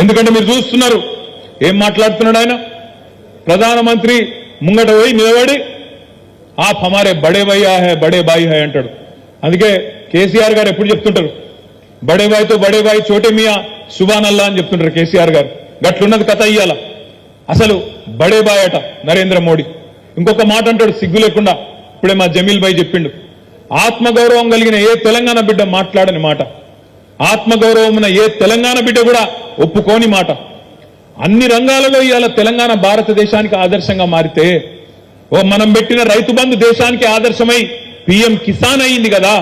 ఎందుకంటే మీరు చూస్తున్నారు. ఏం మాట్లాడుతున్నాడు ఆయన? ప్రధానమంత్రి ముంగట పోయి నిలబడి ఆ హమారే బడే భయ్యా హే బడే బాయి హే అంటాడు. అందుకే కేసీఆర్ గారు ఎప్పుడు చెప్తుంటారు బడే బాయ్తో బడే బాయ్ చోటే మియా సుబాన్ అల్లా అని చెప్తుంటారు కేసీఆర్ గారు. గట్లున్నది కథ ఇయ్యాల. అసలు బడే బాయ్ అట నరేంద్ర మోడీ. ఇంకొక మాట అంటాడు సిగ్గు లేకుండా. ఇప్పుడే మా జమీల్ బాయ్ చెప్పిండు ఆత్మగౌరవం కలిగిన ఏ తెలంగాణ బిడ్డ మాట్లాడని మాట. ఆత్మగౌరవం ఏ తెలంగాణ బిడ్డ కూడా ఒప్పుకోని మాట. అన్ని రంగాలలో ఇవాళ తెలంగాణ భారతదేశానికి ఆదర్శంగా మారితే ఓ మనం పెట్టిన రైతు బంధు దేశానికి ఆదర్శమై పిఎం కిసాన్ అయింది కదా.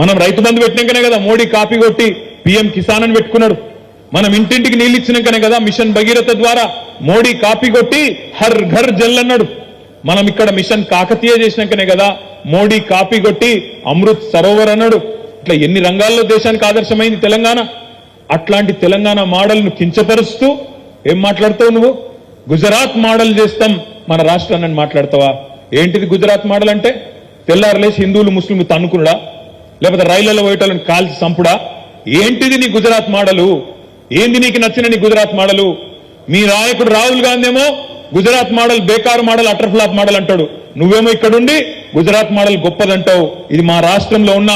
మనం రైతు బంధు పెట్టినాకనే కదా మోడీ కాపీ కొట్టి పిఎం కిసాన్ అని పెట్టుకున్నాడు. మనం ఇంటింటికి నీళ్ళు ఇచ్చినాకనే కదా మిషన్ భగీరథ ద్వారా మోడీ కాపీ కొట్టి హర్ ఘర్ జల్ అన్నాడు. మనం ఇక్కడ మిషన్ కాకతీయ చేసినాకనే కదా మోడీ కాపీ కొట్టి అమృత్ సరోవర్ అన్నాడు. ఇట్లా ఎన్ని రంగాల్లో దేశానికి ఆదర్శమైంది తెలంగాణ? అట్లాంటి తెలంగాణ మోడల్ను కించపరుస్తూ ఏం మాట్లాడతావు నువ్వు? గుజరాత్ మోడల్ చేస్తాం మన రాష్ట్రాన్ని మాట్లాడతావా? ఏంటిది గుజరాత్ మోడల్ అంటే? తెల్లారలేసి హిందువులు ముస్లింలు తన్నుకునుడా? లేకపోతే రైళ్ళలో పోయేటోళ్ళని కాల్చి చంపుడా? ఏంటిది నీ గుజరాత్ మోడలు? ఏంది నీకు నచ్చిన నీ గుజరాత్ మోడలు? మీ నాయకుడు రాహుల్ గాంధీ ఏమో గుజరాత్ మోడల్ బేకార్ మోడల్ అటర్ఫ్లాప్ మోడల్ అంటాడు. నువ్వేమో ఇక్కడుండి గుజరాత్ మోడల్ గొప్పదంటావు. ఇది మా రాష్ట్రంలో ఉన్న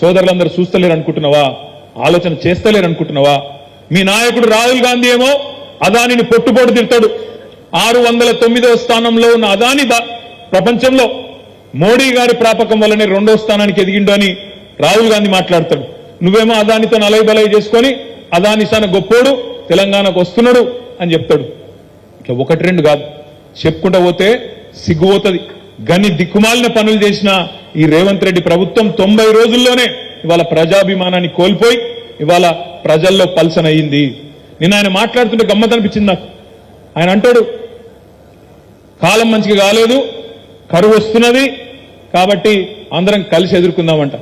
సోదరులందరూ చూస్తలేరు అనుకుంటున్నావా ఆలోచన చేస్తలేరు అనుకుంటున్నావా మీ నాయకుడు రాహుల్ గాంధీ ఏమో అదానిని పొట్టుపోటు తిడతాడు. ఆరు వందల తొమ్మిదవ స్థానంలో ఉన్న అదాని ప్రపంచంలో మోడీ గారి ప్రాపకం వల్లనే రెండో స్థానానికి ఎదిగిండు అని రాహుల్ గాంధీ మాట్లాడతాడు. నువ్వేమో అదానితో నలై బలై చేసుకొని అదాని సాన గొప్పోడు తెలంగాణకు వస్తున్నాడు అని చెప్తాడు. ఇట్లా ఒకటి రెండు కాదు. చెప్పుకుంటా పోతే సిగ్గుపోతుంది. గని దిక్కుమాలిన పనులు చేసిన ఈ రేవంత్ రెడ్డి ప్రభుత్వం తొంభై రోజుల్లోనే ఇవాళ ప్రజాభిమానాన్ని కోల్పోయి ఇవాళ ప్రజల్లో పల్సన్ అయ్యింది నిన్న ఆయన మాట్లాడుతుంటే గమ్మత్ అనిపించింది నాకు. ఆయన అంటాడు కాలం మంచిగా కాలేదు కరువు వస్తున్నది కాబట్టి అందరం కలిసి ఎదుర్కొందామంట.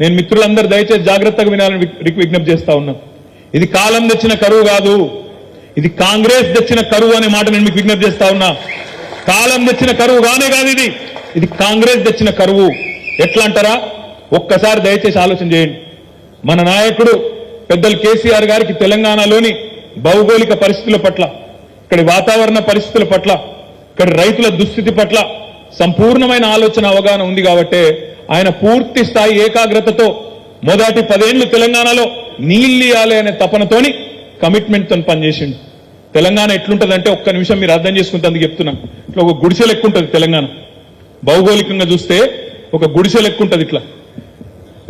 నేను మిత్రులందరూ దయచేసి జాగ్రత్తగా వినాలని విజ్ఞప్తి చేస్తా ఉన్నాను ఇది కాలం తెచ్చిన కరువు కాదు. ఇది కాంగ్రెస్ తెచ్చిన కరువు అనే మాట నేను మీకు విజ్ఞప్తి చేస్తా ఉన్నా. కాలం తెచ్చిన కరువు కానే కాదు ఇది. ఇది కాంగ్రెస్ తెచ్చిన కరువు. ఎట్లా అంటారా ఒక్కసారి దయచేసి ఆలోచన చేయండి. మన నాయకుడు పెద్దలు కేసీఆర్ గారికి తెలంగాణలోని భౌగోళిక పరిస్థితుల పట్ల ఇక్కడి వాతావరణ పరిస్థితుల పట్ల ఇక్కడ రైతుల దుస్థితి పట్ల సంపూర్ణమైన ఆలోచన అవగాహన ఉంది కాబట్టే ఆయన పూర్తి స్థాయి ఏకాగ్రతతో మొదటి పదేళ్ళు తెలంగాణలో నీళ్ళు అనే తపనతోని కమిట్మెంట్తో పనిచేసిండు. తెలంగాణ ఎట్లుంటదంటే ఒక్క నిమిషం మీరు అర్థం చేసుకుంటే చెప్తున్నాం. ఇట్లా ఒక గుడిసె లెక్క ఉంటుంది తెలంగాణ. భౌగోళికంగా చూస్తే ఒక గుడిసె లెక్క ఉంటుంది ఇట్లా.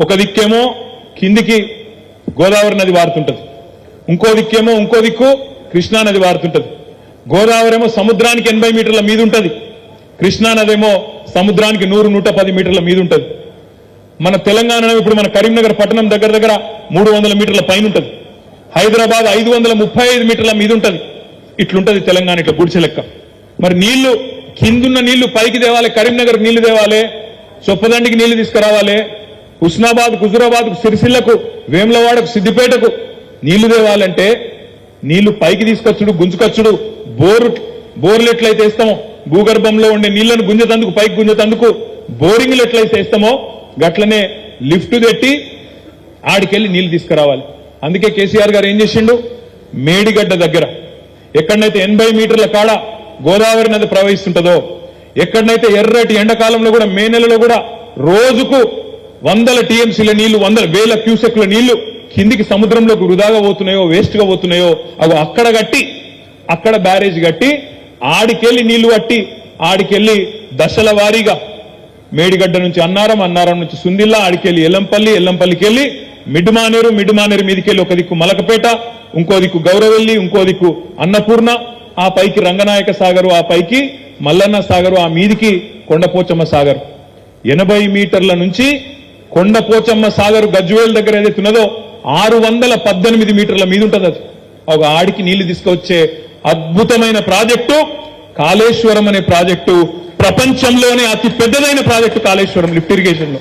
ఒక దిక్కేమో కిందికి గోదావరి నది వారుతుంటది. ఇంకో దిక్కేమో ఇంకో దిక్కు కృష్ణా నది వారుతుంటది. గోదావరి ఏమో సముద్రానికి ఎనభై మీటర్ల మీద ఉంటుంది. కృష్ణానది ఏమో సముద్రానికి నూరు నూట పది మీటర్ల మీద ఉంటుంది. మన తెలంగాణ ఇప్పుడు మన కరీంనగర్ పట్టణం దగ్గర దగ్గర మూడు వందల మీటర్ల పైన ఉంటుంది. హైదరాబాద్ ఐదు వందల ముప్పై ఐదు మీటర్ల మీద ఉంటుంది. ఇట్లుంటది తెలంగాణ ఇట్లా గుడిసె లెక్క. మరి నీళ్ళు కిందున్న నీళ్ళు పైకి తేవాలి కరీంనగర్ నీళ్ళు తేవాలి చొప్పదండికి నీళ్ళు తీసుకురావాలి హుస్నాబాద్ హుజురాబాద్ సిరిసిల్లకు వేములవాడకు సిద్దిపేటకు నీళ్ళు తేవాలంటే నీళ్ళు పైకి తీసుకొచ్చుడు గుంజుకొచ్చుడు బోరు బోర్లు ఎట్లయితే వేస్తామో భూగర్భంలో ఉండే నీళ్ళను గుంజతందుకు పైకి గుంజతందుకు బోరింగ్లు ఎట్లయితే వేస్తామో గట్లనే లిఫ్ట్ పెట్టి ఆడికెళ్ళి నీళ్ళు తీసుకురావాలి. అందుకే కేసీఆర్ గారు ఏం చేసిండు? మేడిగడ్డ దగ్గర ఎక్కడనైతే ఎనభై మీటర్ల కాడ గోదావరి నది ప్రవహిస్తుంటదో ఎక్కడనైతే ఎర్రటి ఎండాకాలంలో కూడా మే నెలలో కూడా రోజుకు వందల టీఎంసీల నీళ్ళు వందల వేల క్యూసెక్ల నీళ్ళు కిందికి సముద్రంలోకి వృధాగా పోతున్నాయో వేస్ట్గా పోతున్నాయో అవి అక్కడ కట్టి అక్కడ బ్యారేజ్ కట్టి ఆడికెళ్ళి నీళ్ళు కట్టి ఆడికెళ్ళి దశల వారీగా మేడిగడ్డ నుంచి అన్నారం అన్నారం నుంచి సుందిల్లా ఆడికెళ్ళి ఎల్లంపల్లి ఎల్లంపల్లికి వెళ్ళి మిడ్మానేరు మిడ్మానేరు మీదికెళ్ళి ఒక దిక్కు మలకపేట ఇంకో దిక్కు గౌరవెల్లి ఇంకో దిక్కు అన్నపూర్ణ. ఆ పైకి రంగనాయక సాగరు ఆ పైకి మల్లన్న సాగరు ఆ మీదికి కొండపోచమ్మ సాగర్. ఎనభై మీటర్ల నుంచి కొండపోచమ్మ సాగర్ గజ్వేల్ దగ్గర ఏదైతే ఉన్నదో ఆరు వందల పద్దెనిమిది మీటర్ల మీద ఉంటుంది అది. ఒక ఆడికి నీళ్ళు తీసుకొచ్చే అద్భుతమైన ప్రాజెక్టు కాళేశ్వరం అనే ప్రాజెక్టు ప్రపంచంలోనే అతి పెద్దదైన ప్రాజెక్టు కాళేశ్వరం లిఫ్ట్ ఇరిగేషన్లో